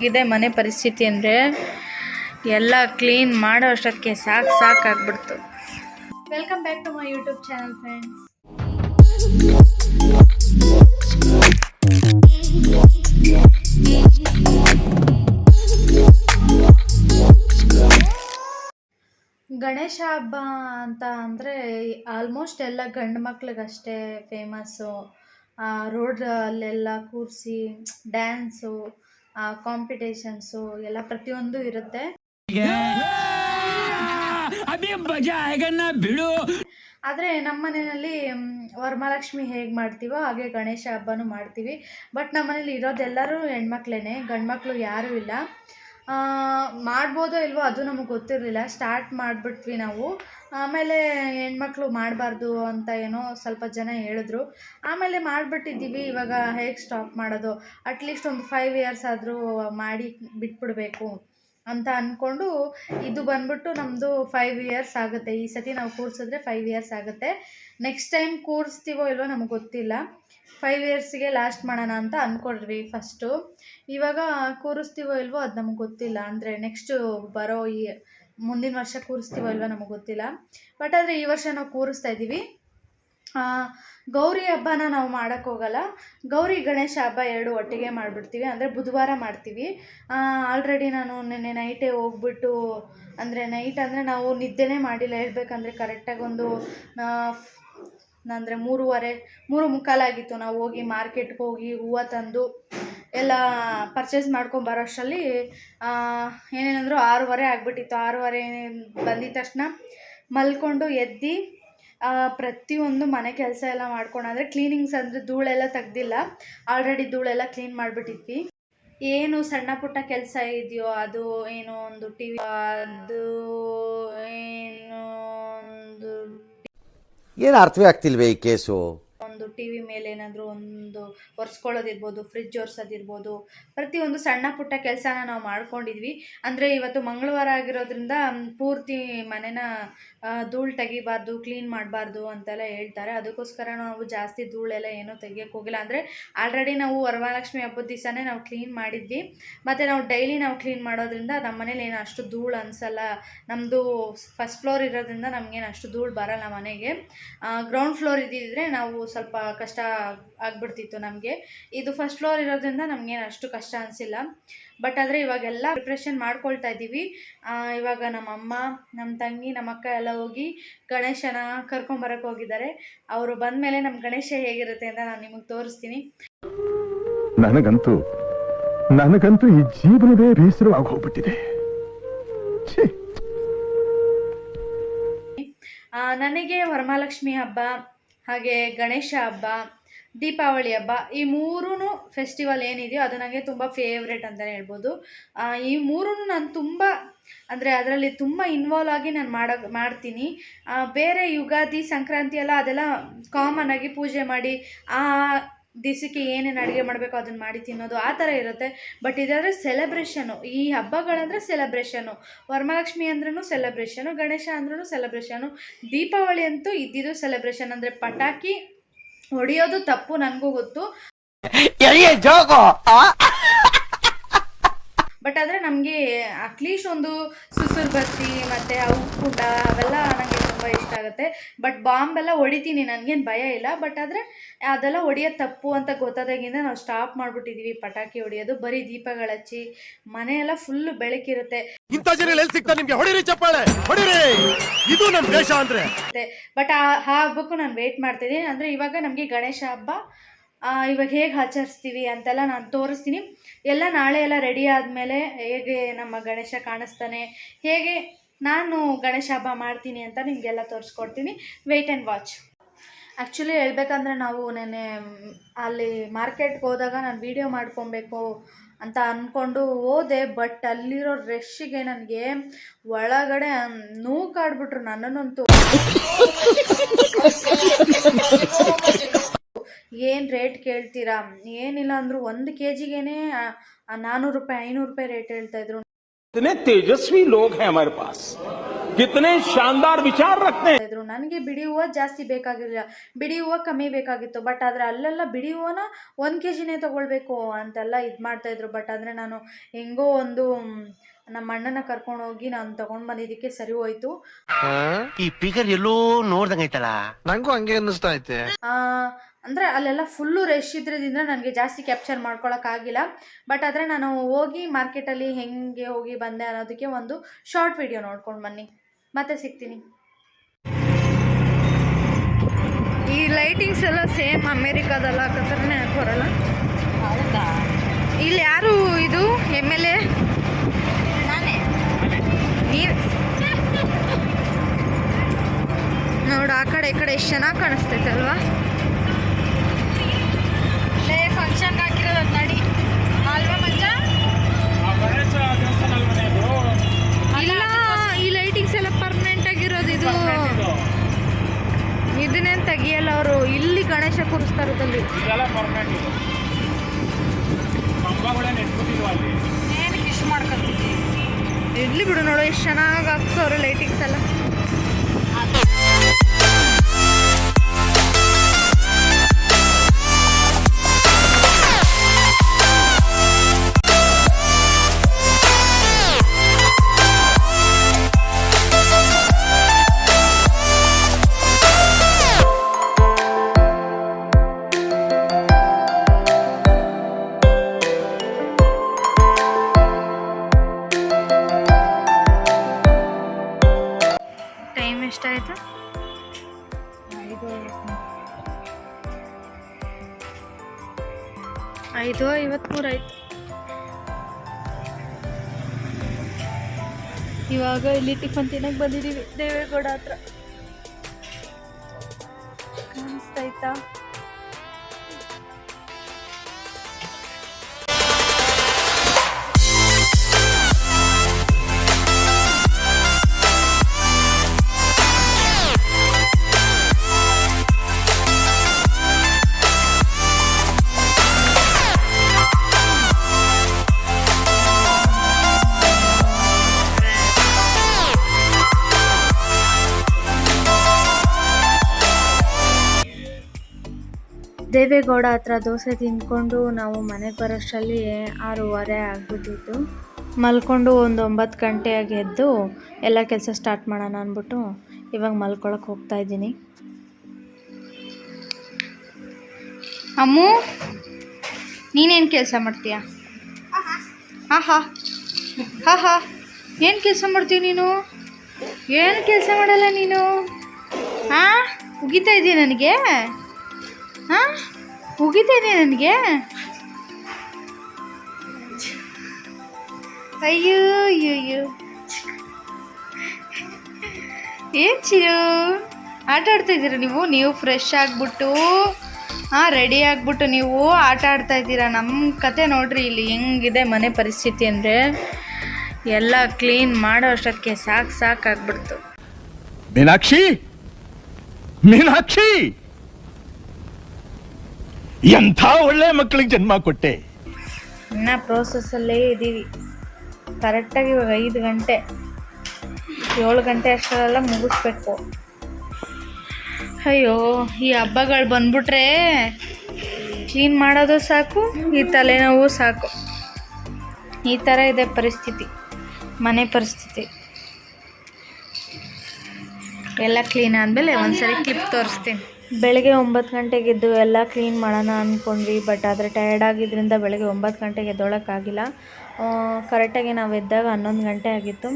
ಇದೆ ಮನೆ ಪರಿಸ್ಥಿತಿ ಅಂದರೆ ಎಲ್ಲ ಕ್ಲೀನ್ ಮಾಡೋ ಅಷ್ಟಕ್ಕೆ ಸಾಕು ಸಾಕಾಗ್ಬಿಡ್ತು welcome back to my YouTube channel friends Ganesha ಹಬ್ಬ ಅಂತ ಅಂದರೆ ಆಲ್ಮೋಸ್ಟ್ ಎಲ್ಲ ಗಂಡು ಮಕ್ಳಿಗಷ್ಟೇ ಫೇಮಸ್ಸು ರೋಡಲ್ಲೆಲ್ಲ ಕೂರಿಸಿ ಡ್ಯಾನ್ಸು ಕಾಂಪಿಟೇಷನ್ಸು ಎಲ್ಲ ಪ್ರತಿಯೊಂದು ಇರುತ್ತೆ. ಆದರೆ ನಮ್ಮ ಮನೆಯಲ್ಲಿ ವರಮಹಾಲಕ್ಷ್ಮಿ ಹೇಗ್ ಮಾಡ್ತೀವೋ ಹಾಗೆ ಗಣೇಶ ಹಬ್ಬನೂ ಮಾಡ್ತೀವಿ. ಬಟ್ ನಮ್ಮ ಮನೇಲಿ ಇರೋದೆಲ್ಲರೂ ಹೆಣ್ಮಕ್ಳೇನೆ ಗಂಡ್ಮಕ್ಳು ಯಾರು ಇಲ್ಲ. ಮಾಡ್ಬೋದೋ ಇಲ್ವೋ ಅದು ನಮಗೆ ಗೊತ್ತಿರಲಿಲ್ಲ. ಸ್ಟಾರ್ಟ್ ಮಾಡ್ಬಿಟ್ವಿ ನಾವು. ಆಮೇಲೆ ಹೆಣ್ಮಕ್ಳು ಮಾಡಬಾರ್ದು ಅಂತ ಏನೋ ಸ್ವಲ್ಪ ಜನ ಹೇಳಿದ್ರು. ಆಮೇಲೆ ಮಾಡಿಬಿಟ್ಟಿದ್ದೀವಿ, ಇವಾಗ ಹೇಗೆ ಸ್ಟಾಪ್ ಮಾಡೋದು? ಅಟ್ಲೀಸ್ಟ್ ಒಂದು ಫೈವ್ ಇಯರ್ಸ್ ಆದರೂ ಮಾಡಿ ಬಿಟ್ಬಿಡಬೇಕು ಅಂತ ಅಂದ್ಕೊಂಡು ಇದು ಬಂದ್ಬಿಟ್ಟು ನಮ್ಮದು ಫೈವ್ ಇಯರ್ಸ್ ಆಗುತ್ತೆ. ಈ ಸತಿ ನಾವು ಕೂರಿಸಿದ್ರೆ ಫೈವ್ ಇಯರ್ಸ್ ಆಗುತ್ತೆ. ನೆಕ್ಸ್ಟ್ ಟೈಮ್ ಕೂರಿಸ್ತೀವೋ ಇಲ್ವೋ ನಮಗೆ ಗೊತ್ತಿಲ್ಲ. ಫೈವ್ ಇಯರ್ಸ್ಗೆ ಲಾಸ್ಟ್ ಮಾಡೋಣ ಅಂತ ಅಂದ್ಕೊಡ್ರಿ ಫಸ್ಟು ಇವಾಗ ಕೂರಿಸ್ತೀವೋ ಇಲ್ವೋ ಅದು ನಮಗೆ ಗೊತ್ತಿಲ್ಲ. ಅಂದರೆ ನೆಕ್ಸ್ಟು ಬರೋ ಈ ಮುಂದಿನ ವರ್ಷ ಕೂರಿಸ್ತೀವೋ ಇಲ್ವೋ ನಮಗೆ ಗೊತ್ತಿಲ್ಲ. ಬಟ್ ಆದರೆ ಈ ವರ್ಷ ನಾವು ಕೂರಿಸ್ತಾ ಇದ್ದೀವಿ. ಗೌರಿ ಹಬ್ಬನ ನಾವು ಮಾಡೋಕ್ಕೆ ಹೋಗಲ್ಲ. ಗೌರಿ ಗಣೇಶ ಹಬ್ಬ ಎರಡು ಒಟ್ಟಿಗೆ ಮಾಡಿಬಿಡ್ತೀವಿ. ಅಂದರೆ ಬುಧವಾರ ಮಾಡ್ತೀವಿ. ಆಲ್ರೆಡಿ ನಾನು ನಿನ್ನೆ ನೈಟೇ ಹೋಗ್ಬಿಟ್ಟು, ಅಂದರೆ ನೈಟ್ ಅಂದರೆ ನಾವು ನಿದ್ದೆನೇ ಮಾಡಿಲ್ಲ. ಹೇಳ್ಬೇಕಂದ್ರೆ ಕರೆಕ್ಟಾಗಿ ಒಂದು ಅಂದರೆ ಮೂರುವರೆ, ಮೂರು ಮುಕ್ಕಾಲಾಗಿತ್ತು. ನಾವು ಹೋಗಿ ಮಾರ್ಕೆಟ್ಗೆ ಹೋಗಿ ಹೂವು ತಂದು ಎಲ್ಲ ಪರ್ಚೇಸ್ ಮಾಡ್ಕೊಂಡು ಬರೋ ಅಷ್ಟರಲ್ಲಿ ಏನೇನಂದ್ರು ಆರೂವರೆ ಆಗಿಬಿಟ್ಟಿತ್ತು. ಆರೂವರೆ ಬಂದಿದ್ದ ತಕ್ಷಣ ಮಲ್ಕೊಂಡು ಎದ್ದು ಪ್ರತಿಯೊಂದು ಮನೆ ಕೆಲಸ ಎಲ್ಲ ಮಾಡ್ಕೊಂಡು, ಅಂದರೆ ಕ್ಲೀನಿಂಗ್ಸ್ ಅಂದರೆ ಧೂಳೆಲ್ಲ ತೆಗ್ದಿಲ್ಲ ಆಲ್ರೆಡಿ ಧೂಳೆಲ್ಲ ಕ್ಲೀನ್ ಮಾಡಿಬಿಟ್ಟಿದ್ವಿ. ಏನು ಸಣ್ಣ ಪುಟ್ಟ ಕೆಲಸ ಇದೆಯೋ, ಅದು ಏನು ಒಂದು ಟಿ ವಿ ಅದು ಏನು ಒಂದು ಏನು ಅರ್ಥವೇ ಆಗ್ತಿಲ್ವೇ ಈ ಕೇಸು? ಒಂದು ಟಿ ವಿ ಮೇಲೆ ಏನಾದರೂ ಒಂದು ಒರೆಸ್ಕೊಳ್ಳೋದಿರ್ಬೋದು ಫ್ರಿಜ್ ಒರೆಸೋದಿರ್ಬೋದು, ಪ್ರತಿಯೊಂದು ಸಣ್ಣ ಪುಟ್ಟ ಕೆಲಸನ ನಾವು ಮಾಡ್ಕೊಂಡಿದ್ವಿ. ಅಂದರೆ ಇವತ್ತು ಮಂಗಳವಾರ ಆಗಿರೋದ್ರಿಂದ ಪೂರ್ತಿ ಮನೆನ ಧೂಳು ತೆಗಿಬಾರ್ದು ಕ್ಲೀನ್ ಮಾಡಬಾರ್ದು ಅಂತೆಲ್ಲ ಹೇಳ್ತಾರೆ. ಅದಕ್ಕೋಸ್ಕರ ನಾವು ಜಾಸ್ತಿ ಧೂಳೆಲ್ಲ ಏನೂ ತೆಗಿಯೋಕ್ಕೆ ಹೋಗಿಲ್ಲ. ಅಂದರೆ ಆಲ್ರೆಡಿ ನಾವು ವರಮಹಾಲಕ್ಷ್ಮಿ ಹಬ್ಬದ ದಿವಸನೇ ನಾವು ಕ್ಲೀನ್ ಮಾಡಿದ್ವಿ. ಮತ್ತು ನಾವು ಡೈಲಿ ನಾವು ಕ್ಲೀನ್ ಮಾಡೋದ್ರಿಂದ ನಮ್ಮ ಮನೇಲಿ ಏನು ಅಷ್ಟು ಧೂಳು ಅನಿಸಲ್ಲ. ನಮ್ಮದು ಫಸ್ಟ್ ಫ್ಲೋರ್ ಇರೋದ್ರಿಂದ ನಮಗೇನು ಅಷ್ಟು ಧೂಳು ಬರಲ್ಲ ಮನೆಗೆ. ಗ್ರೌಂಡ್ ಫ್ಲೋರ್ ಇದ್ದಿದ್ರೆ ನಾವು ಸ್ವಲ್ಪ ಕಷ್ಟ ಆಗ್ಬಿಡ್ತಿತ್ತು ನಮಗೆ. ಇದು ಫಸ್ಟ್ ಫ್ಲೋರ್ ಇರೋದ್ರಿಂದ ನಮಗೇನು ಅಷ್ಟು ಕಷ್ಟ ಅನಿಸಿಲ್ಲ. ಬಟ್ ಆದರೆ ಇವಾಗೆಲ್ಲ ಪ್ರಿಪ್ರೇಷನ್ ಮಾಡ್ಕೊಳ್ತಾ ಇದ್ದೀವಿ. ಇವಾಗ ನಮ್ಮ ಅಮ್ಮ ನಮ್ಮ ತಂಗಿ ನಮ್ಮ ಅಕ್ಕ ಎಲ್ಲ ಹೋಗಿ ಗಣೇಶನ ಕರ್ಕೊಂಬರಕ್ಕೆ ಹೋಗಿದ್ದಾರೆ. ಅವರು ಬಂದಮೇಲೆ ನಮ್ಮ ಗಣೇಶ ಹೇಗಿರುತ್ತೆ ಅಂತ ನಾನು ನಿಮಗೆ ತೋರಿಸ್ತೀನಿ. ನನಗಂತೂ ನನಗಂತೂ ಈ ಜೀವನವೇ ಬೇಸರವಾಗಿ ಹೋಗ್ಬಿಟ್ಟಿದೆ. ನನಗೆ ವರಮಹಾಲಕ್ಷ್ಮಿ ಹಬ್ಬ ಹಾಗೆ ಗಣೇಶ ಹಬ್ಬ ದೀಪಾವಳಿ ಹಬ್ಬ ಈ ಮೂರೂ ಫೆಸ್ಟಿವಲ್ ಏನಿದೆಯೋ ಅದು ನನಗೆ ತುಂಬ ಫೇವ್ರೇಟ್ ಅಂತಲೇ ಹೇಳ್ಬೋದು. ಈ ಮೂರೂ ನಾನು ತುಂಬ ಅಂದರೆ ಅದರಲ್ಲಿ ತುಂಬ ಇನ್ವಾಲ್ವ್ ಆಗಿ ನಾನು ಮಾಡೋ, ಮಾಡ್ತೀನಿ. ಬೇರೆ ಯುಗಾದಿ ಸಂಕ್ರಾಂತಿ ಎಲ್ಲ ಅದೆಲ್ಲ ಕಾಮನ್ ಆಗಿ ಪೂಜೆ ಮಾಡಿ, ಆ ದಿವಸಕ್ಕೆ ಏನೇನು ಅಡುಗೆ ಮಾಡಬೇಕು ಅದನ್ನು ಮಾಡಿ ತಿನ್ನೋದು ಆ ಥರ ಇರುತ್ತೆ. ಬಟ್ ಇದಾದರೆ ಸೆಲೆಬ್ರೇಷನು ಈ ಹಬ್ಬಗಳಂದರೆ ಸೆಲೆಬ್ರೇಷನು ವರಮಹಾಲಕ್ಷ್ಮಿ ಅಂದ್ರೂ ಸೆಲೆಬ್ರೇಷನು ಗಣೇಶ ಅಂದ್ರೂ ಸೆಲೆಬ್ರೇಷನು ದೀಪಾವಳಿ ಅಂತೂ ಇದ್ದಿದ್ದು ಸೆಲೆಬ್ರೇಷನ್ ಅಂದರೆ ಪಟಾಕಿ ಹೊಡೆಯೋದು ತಪ್ಪು ನನಗೂ ಗೊತ್ತು. ಆದರೆ ನಮಗೆ ಅಟ್ಲೀಸ್ಟ್ ಒಂದು ಸುಸುರು ಬತ್ತಿ ಮತ್ತು ಅವು ಕುಂಡ ಅವೆಲ್ಲ ನನಗೆ ತುಂಬ ಇಷ್ಟ ಆಗುತ್ತೆ. ಬಟ್ ಬಾಂಬ್ ಎಲ್ಲ ಹೊಡಿತೀನಿ ನನಗೇನು ಭಯ ಇಲ್ಲ. ಬಟ್ ಆದರೆ ಅದೆಲ್ಲ ಹೊಡಿಯೋದು ತಪ್ಪು ಅಂತ ಗೊತ್ತಾದಾಗಿಂದ ನಾವು ಸ್ಟಾಪ್ ಮಾಡಿಬಿಟ್ಟಿದ್ದೀವಿ ಪಟಾಕಿ ಹೊಡಿಯೋದು ಬರೀ ದೀಪಗಳು ಹಚ್ಚಿ. ಮನೆಯೆಲ್ಲ ಫುಲ್ಲು ಬೆಳಕಿರುತ್ತೆ. ಇಂಥ ಜನ ಎಲ್ಲಿ ಸಿಗ್ತಾರೆ? ನಿಮಗೆ ಹೊಡಿರಿ ಚಪ್ಪಾಳೆ ಹೊಡಿರಿ! ಇದು ನಮ್ಮ ದೇಶ ಅಂದ್ರೆ. ಬಟ್ ಆ ಹಬ್ಬಕ್ಕೂ ನಾನು ವೆಯ್ಟ್ ಮಾಡ್ತಿದ್ದೀನಿ. ಅಂದರೆ ಇವಾಗ ನಮಗೆ ಗಣೇಶ ಹಬ್ಬ ಇವಾಗ ಹೇಗೆ ಆಚರಿಸ್ತೀವಿ ಅಂತೆಲ್ಲ ನಾನು ತೋರಿಸ್ತೀನಿ. ಎಲ್ಲ ನಾಳೆ ಎಲ್ಲ ರೆಡಿ ಆದಮೇಲೆ ಹೇಗೆ ನಮ್ಮ ಗಣೇಶ ಕಾಣಿಸ್ತಾನೆ, ಹೇಗೆ ನಾನು ಗಣೇಶ ಹಬ್ಬ ಮಾಡ್ತೀನಿ ಅಂತ ನಿಮಗೆಲ್ಲ ತೋರಿಸ್ಕೊಡ್ತೀನಿ. ವೆಯ್ಟ್ ಆ್ಯಂಡ್ ವಾಚ್ ಆ್ಯಕ್ಚುಲಿ ಹೇಳ್ಬೇಕಂದ್ರೆ ನಾವು ನೆನ್ನೆ ಅಲ್ಲಿ ಮಾರ್ಕೆಟ್ಗೆ ಹೋದಾಗ ನಾನು ವೀಡಿಯೋ ಮಾಡ್ಕೊಬೇಕು ಅಂತ ಅಂದ್ಕೊಂಡು ಹೋದೆ ಬಟ್ ಅಲ್ಲಿರೋ ರಶ್ಶಿಗೆ ನನಗೆ ಒಳಗಡೆ ನೂಕಾಡ್ಬಿಟ್ರು ನನ್ನನ್ನಂತೂ. ಏನು ರೇಟ್ ಕೇಳ್ತೀರಾ? ಏನಿಲ್ಲ ಅಂದ್ರು ಒಂದು ಕೆ ಜಿಗೇನೆ ನಾನ್ನೂರು ರೂಪಾಯಿ ಐನೂರು ರೂಪಾಯಿ ರೇಟ್ ಹೇಳ್ತಾ ಇದ್ರು. ತೇಜಸ್ವಿ ಲೋಕ ಹಮಾರೆ ಪಾಸ್. ಶಾನದಾರ್ ವಿಚಾರ ರಖತೆ ಇದ್ರು. ನನಗೆ ಬಿಡಿ ಹೂವು ಜಾಸ್ತಿ ಬೇಕಾಗಿರಲಿಲ್ಲ. ಬಿಡಿ ಹೂವು ಕಮ್ಮಿ ಬೇಕಾಗಿತ್ತು. ಬಟ್ ಆದರೆ ಅಲ್ಲೆಲ್ಲ ಬಿಡಿ ಹೂವನ ಒಂದು ಕೆ ಜಿನೇ ತೊಗೊಳ್ಬೇಕು ಅಂತೆಲ್ಲ ಇದು ಮಾಡ್ತಾಯಿದ್ರು ಬಟ್ ಆದರೆ ನಾನು ಹೆಂಗೋ ಒಂದು ನಮ್ಮ ಅಣ್ಣನ ಕರ್ಕೊಂಡು ಹೋಗಿ ನಾನು ತಗೊಂಡು ಬಂದಿದ್ದಕ್ಕೆ ಸರಿ ಹೋಯ್ತು. ಈ ಪಿಕರ್ ಎಲ್ಲೋ ನೋಡ್ದಂಗೈತಲ್ಲ ನಂಗೂ ಹಂಗೆ ಅನ್ನಿಸ್ತಾ ಐತೆ. ಆ ಅಂದರೆ ಅಲ್ಲೆಲ್ಲ ಫುಲ್ಲು ರಶ್ ಇದ್ರದಿಂದ ನನಗೆ ಜಾಸ್ತಿ ಕ್ಯಾಪ್ಚರ್ ಮಾಡ್ಕೊಳಕ್ಕಾಗಿಲ್ಲ ಬಟ್ ಆದರೆ ನಾನು ಹೋಗಿ ಮಾರ್ಕೆಟಲ್ಲಿ ಹೆಂಗೆ ಹೋಗಿ ಬಂದೆ ಅನ್ನೋದಕ್ಕೆ ಒಂದು ಶಾರ್ಟ್ ವಿಡಿಯೋ ನೋಡ್ಕೊಂಡು ಬನ್ನಿ. ಮತ್ತೆ ಸಿಗ್ತೀನಿ. ಈ ಲೈಟಿಂಗ್ಸ್ ಎಲ್ಲ ಸೇಮ್ ಅಮೇರಿಕಾದಲ್ಲ ಹಾಕತ್ರನೇ ಹಾಕೋರಲ್ಲ ಇಲ್ಲಿ ಯಾರು ಇದು ಎಂ ಎಲ್ ಎ ನೋಡು ಆ ಕಡೆ ಈ ಕಡೆ ಎಷ್ಟು ಚೆನ್ನಾಗಿ ಕಾಣಿಸ್ತೈತೆ ಅಲ್ವಾ? ತೆಗಿಯಲ್ಲ ಅವರು ಇಲ್ಲಿ ಗಣೇಶ ಕೂರಿಸ್ತಾರೆ ತಂದು? ಇಡ್ಲಿ ಬಿಡು ನೋಡು ಎಷ್ಟು ಚೆನ್ನಾಗಿ ಹಾಕ್ಸೋರು ಲೈಟಿಂಗ್ಸ್ ಎಲ್ಲ. ಐದು ಐವತ್ಮೂರು ಆಯ್ತು. ಇವಾಗ ಇಲ್ಲಿ ಟಿಫನ್ ತಿನ್ನಕ್ಕೆ ಬಂದಿದ್ದೀವಿ ದೇವೇಗೌಡ ಹತ್ರ. ಕಾಣಿಸ್ತಾಯ್ತಾ ದೇವೇಗೌಡ ಹತ್ರ ದೋಸೆ ತಿಂದ್ಕೊಂಡು ನಾವು ಮನೆಗೆ ಬರೋಷ್ಟರಲ್ಲಿ ಆರೂವರೆ ಆಗ್ಬಿಟ್ಟಿತ್ತು. ಮಲ್ಕೊಂಡು ಒಂದು ಒಂಬತ್ತು ಗಂಟೆಯಾಗಿ ಎದ್ದು ಎಲ್ಲ ಕೆಲಸ ಸ್ಟಾರ್ಟ್ ಮಾಡೋಣ ಅಂದ್ಬಿಟ್ಟು ಇವಾಗ ಮಲ್ಕೊಳಕ್ಕೆ ಹೋಗ್ತಾ ಇದ್ದೀನಿ. ಅಮ್ಮು, ನೀನೇನು ಕೆಲಸ ಮಾಡ್ತೀಯಾ? ಆಹಾ ಹಾ ಹಾ ಏನು ಕೆಲಸ ಮಾಡ್ತೀಯ ನೀನು? ಏನು ಕೆಲಸ ಮಾಡಲ್ಲ ನೀನು? ಹಾಂ ಉಗಿತಾ ಇದೆಯಾ ನನಗೆ? ಹಾಂ? ಉಗಿತಾ ನನಗೆ? ಅಯ್ಯೋ ಅಯ್ಯೋ ಏನು ಚಿರು? ಆಟ ಆಡ್ತಾ ನೀವು? ನೀವು ಫ್ರೆಶ್ ಆಗಿಬಿಟ್ಟು, ಹಾಂ ರೆಡಿ ಆಗಿಬಿಟ್ಟು ನೀವು ಆಟ ಆಡ್ತಾ ಇದ್ದೀರಾ? ನಮ್ಮ ಕತೆ ನೋಡ್ರಿ, ಇಲ್ಲಿ ಹೆಂಗಿದೆ ಮನೆ ಪರಿಸ್ಥಿತಿ ಅಂದರೆ. ಎಲ್ಲ ಕ್ಲೀನ್ ಮಾಡೋ ಅಷ್ಟಕ್ಕೆ ಸಾಕು ಸಾಕಾಗ್ಬಿಡ್ತು ಮೀನಾಕ್ಷಿ! ಮೀನಾಕ್ಷಿ! ಎಂಥ ಒಳ್ಳೆ ಮಕ್ಕಳಿಗೆ ಜನ್ಮ ಕೊಟ್ಟೆ? ಇನ್ನು ಪ್ರೋಸೆಸ್ಸಲ್ಲೇ ಇದ್ದೀವಿ ಕರೆಕ್ಟಾಗಿ ಇವಾಗ ಐದು ಗಂಟೆ. ಏಳು ಗಂಟೆ ಅಷ್ಟರಲ್ಲ ಮುಗಿಸ್ಬೇಕು. ಅಯ್ಯೋ, ಈ ಹಬ್ಬಗಳು ಬಂದ್ಬಿಟ್ರೆ ಕ್ಲೀನ್ ಮಾಡೋದು ಸಾಕು, ಈ ತಲೆನೋವು ಸಾಕು. ಈ ಥರ ಇದೆ ಪರಿಸ್ಥಿತಿ, ಮನೆ ಪರಿಸ್ಥಿತಿ. ಎಲ್ಲ ಕ್ಲೀನ್ ಆದಮೇಲೆ ಒಂದ್ಸರಿ ಕ್ಲಿಪ್ ತೋರಿಸ್ತೀನಿ. ಬೆಳಗ್ಗೆ ಒಂಬತ್ತು ಗಂಟೆಗೆ ಎದ್ದು ಎಲ್ಲ ಕ್ಲೀನ್ ಮಾಡೋಣ ಅಂದ್ಕೊಂಡ್ವಿ ಬಟ್ ಆದರೆ ಟಯರ್ಡ್ ಆಗಿದ್ದರಿಂದ ಬೆಳಗ್ಗೆ ಒಂಬತ್ತು ಗಂಟೆಗೆ ಎದ್ದೊಳಕ್ಕಾಗಿಲ್ಲ. ಕರೆಕ್ಟಾಗಿ ನಾವು ಎದ್ದಾಗ ಹನ್ನೊಂದು ಗಂಟೆ ಆಗಿತ್ತು.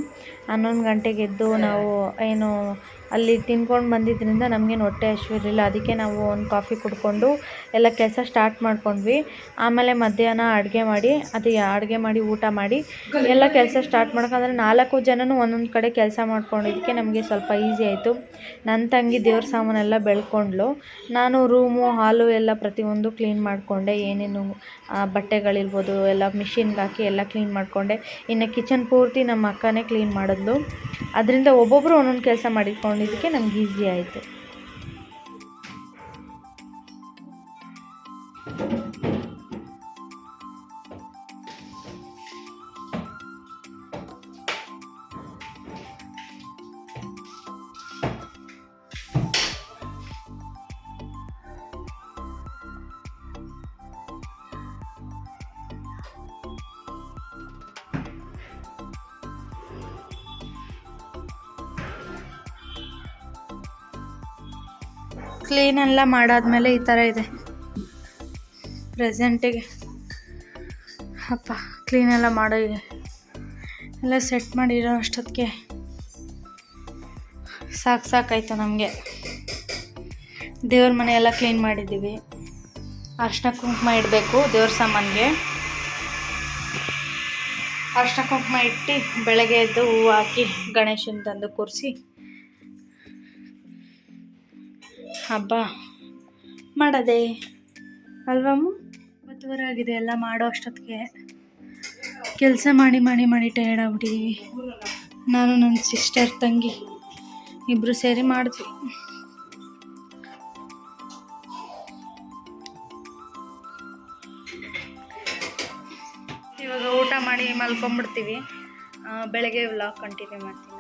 ಹನ್ನೊಂದು ಗಂಟೆಗೆ ಎದ್ದು ನಾವು ಏನು ಅಲ್ಲಿ ತಿನ್ಕೊಂಡು ಬಂದಿದ್ದರಿಂದ ನಮಗೇನು ಹೊಟ್ಟೆ ಹಸಿವಿರಲಿಲ್ಲ ಅದಕ್ಕೆ ನಾವು ಒಂದು ಕಾಫಿ ಕುಡ್ಕೊಂಡು ಎಲ್ಲ ಕೆಲಸ ಸ್ಟಾರ್ಟ್ ಮಾಡ್ಕೊಂಡ್ವಿ. ಆಮೇಲೆ ಮಧ್ಯಾಹ್ನ ಅಡುಗೆ ಮಾಡಿ, ಅದು ಅಡುಗೆ ಮಾಡಿ, ಊಟ ಮಾಡಿ ಎಲ್ಲ ಕೆಲಸ ಸ್ಟಾರ್ಟ್ ಮಾಡ್ಕೊಂಡ್ರೆ ನಾಲ್ಕು ಜನನೂ ಒಂದೊಂದು ಕಡೆ ಕೆಲಸ ಮಾಡ್ಕೊಂಡಿದ್ದಕ್ಕೆ ನಮಗೆ ಸ್ವಲ್ಪ ಈಸಿ ಆಯಿತು. ನನ್ನ ತಂಗಿ ದೇವ್ರ ಸಾಮಾನೆಲ್ಲ ಬೆಳ್ಕೊಂಡ್ಳು. ನಾನು ರೂಮು, ಹಾಲು ಎಲ್ಲ ಪ್ರತಿಯೊಂದು ಕ್ಲೀನ್ ಮಾಡಿಕೊಂಡೆ. ಏನೇನು ಬಟ್ಟೆಗಳಿರ್ಬೋದು, ಎಲ್ಲ ಮಿಷಿನ್ಗೆ ಹಾಕಿ ಎಲ್ಲ ಕ್ಲೀನ್ ಮಾಡಿಕೊಂಡೆ. ಇನ್ನು ಕಿಚನ್ ಪೂರ್ತಿ ನಮ್ಮ ಅಕ್ಕನೇ ಕ್ಲೀನ್ ಮಾಡಿದ್ಲು ಅದರಿಂದ ಒಬ್ಬೊಬ್ಬರು ಒಂದೊಂದು ಕೆಲಸ ಮಾಡಿಕೊಂಡಿದ್ದಕ್ಕೆ ನಮ್ಗೆ ಈಸಿ ಆಯಿತು. ಕ್ಲೀನ್ ಎಲ್ಲ ಮಾಡಾದ್ಮೇಲೆ ಈ ಥರ ಇದೆ. ಪ್ರೆಸೆಂಟಿಗೆ ಅಪ್ಪ ಕ್ಲೀನ್ ಎಲ್ಲ ಮಾಡೋ ಎಲ್ಲ ಸೆಟ್ ಮಾಡಿರೋ ಅಷ್ಟೊತ್ತಿಗೆ ಸಾಕು ಸಾಕಾಯ್ತು ನಮಗೆ. ದೇವ್ರ ಮನೆ ಎಲ್ಲ ಕ್ಲೀನ್ ಮಾಡಿದ್ದೀವಿ. ಅರ್ಶಿನ ಕುಂಕುಮ ಇಡಬೇಕು ದೇವ್ರ ಸಾಮಾನಿಗೆ. ಅರ್ಶಿನ ಕುಂಕುಮ ಇಟ್ಟು ಬೆಳಗ್ಗೆ ಎದ್ದು ಹೂವು ಹಾಕಿ ಗಣೇಶನ ತಂದು ಕೂರಿಸಿ ಹಬ್ಬ ಮಾಡೋದೆ ಅಲ್ವಮ್ಮ ಒಂಬತ್ತುವರೆ ಆಗಿದೆ ಎಲ್ಲ ಮಾಡೋ ಅಷ್ಟೊತ್ತಿಗೆ. ಕೆಲಸ ಮಾಡಿ ಮಾಡಿ ಮಾಡಿ ಟಯರ್ಡ್ ಆಗ್ಬಿಟ್ಟಿದ್ದೀವಿ ನಾನು ನನ್ನ ಸಿಸ್ಟರ್ ತಂಗಿ ಇಬ್ಬರು ಸೇರಿ ಮಾಡಿದ್ವಿ. ಇವಾಗ ಊಟ ಮಾಡಿ ಮಲ್ಕೊಂಬಿಡ್ತೀವಿ ಆ, ಬೆಳಗ್ಗೆ ವ್ಲಾಗ್ ಕಂಟಿನ್ಯೂ ಮಾಡ್ತೀನಿ.